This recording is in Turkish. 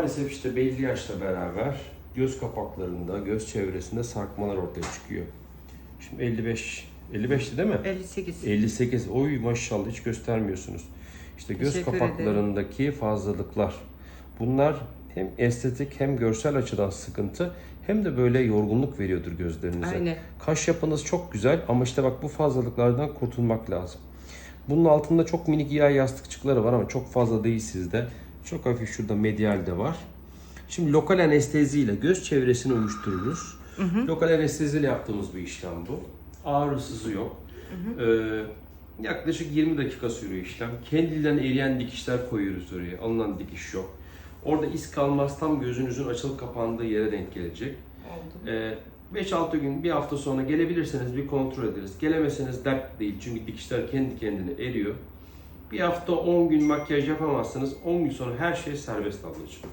maalesef işte belli yaşla beraber göz kapaklarında, göz çevresinde sarkmalar ortaya çıkıyor. Şimdi 55, 55'ti değil mi? 58. 58. Oy maşallah hiç göstermiyorsunuz. İşte göz Teşekkür kapaklarındaki fazlalıklar. Bunlar hem estetik hem görsel açıdan sıkıntı hem de böyle yorgunluk veriyordur gözlerinize. Aynen. Kaş yapınız çok güzel ama işte bak bu fazlalıklardan kurtulmak lazım. Bunun altında çok minik yağ yastıkçıkları var ama çok fazla değil sizde. Çok hafif şurada medial de var. Şimdi lokal anesteziyle göz çevresini oluştururuz. Lokal anesteziyle yaptığımız bir işlem bu. Ağrısızı yok. Ee, yaklaşık 20 dakika sürüyor işlem. Kendinden eriyen dikişler koyuyoruz oraya. Alınan dikiş yok. Orada iz kalmaz tam gözünüzün açılıp kapandığı yere denk gelecek. Oldu. Ee, 5-6 gün, bir hafta sonra gelebilirseniz bir kontrol ederiz. Gelemeseniz dert değil çünkü dikişler kendi kendine eriyor. Bir hafta 10 gün makyaj yapamazsınız. 10 gün sonra her şey serbest ablacığım.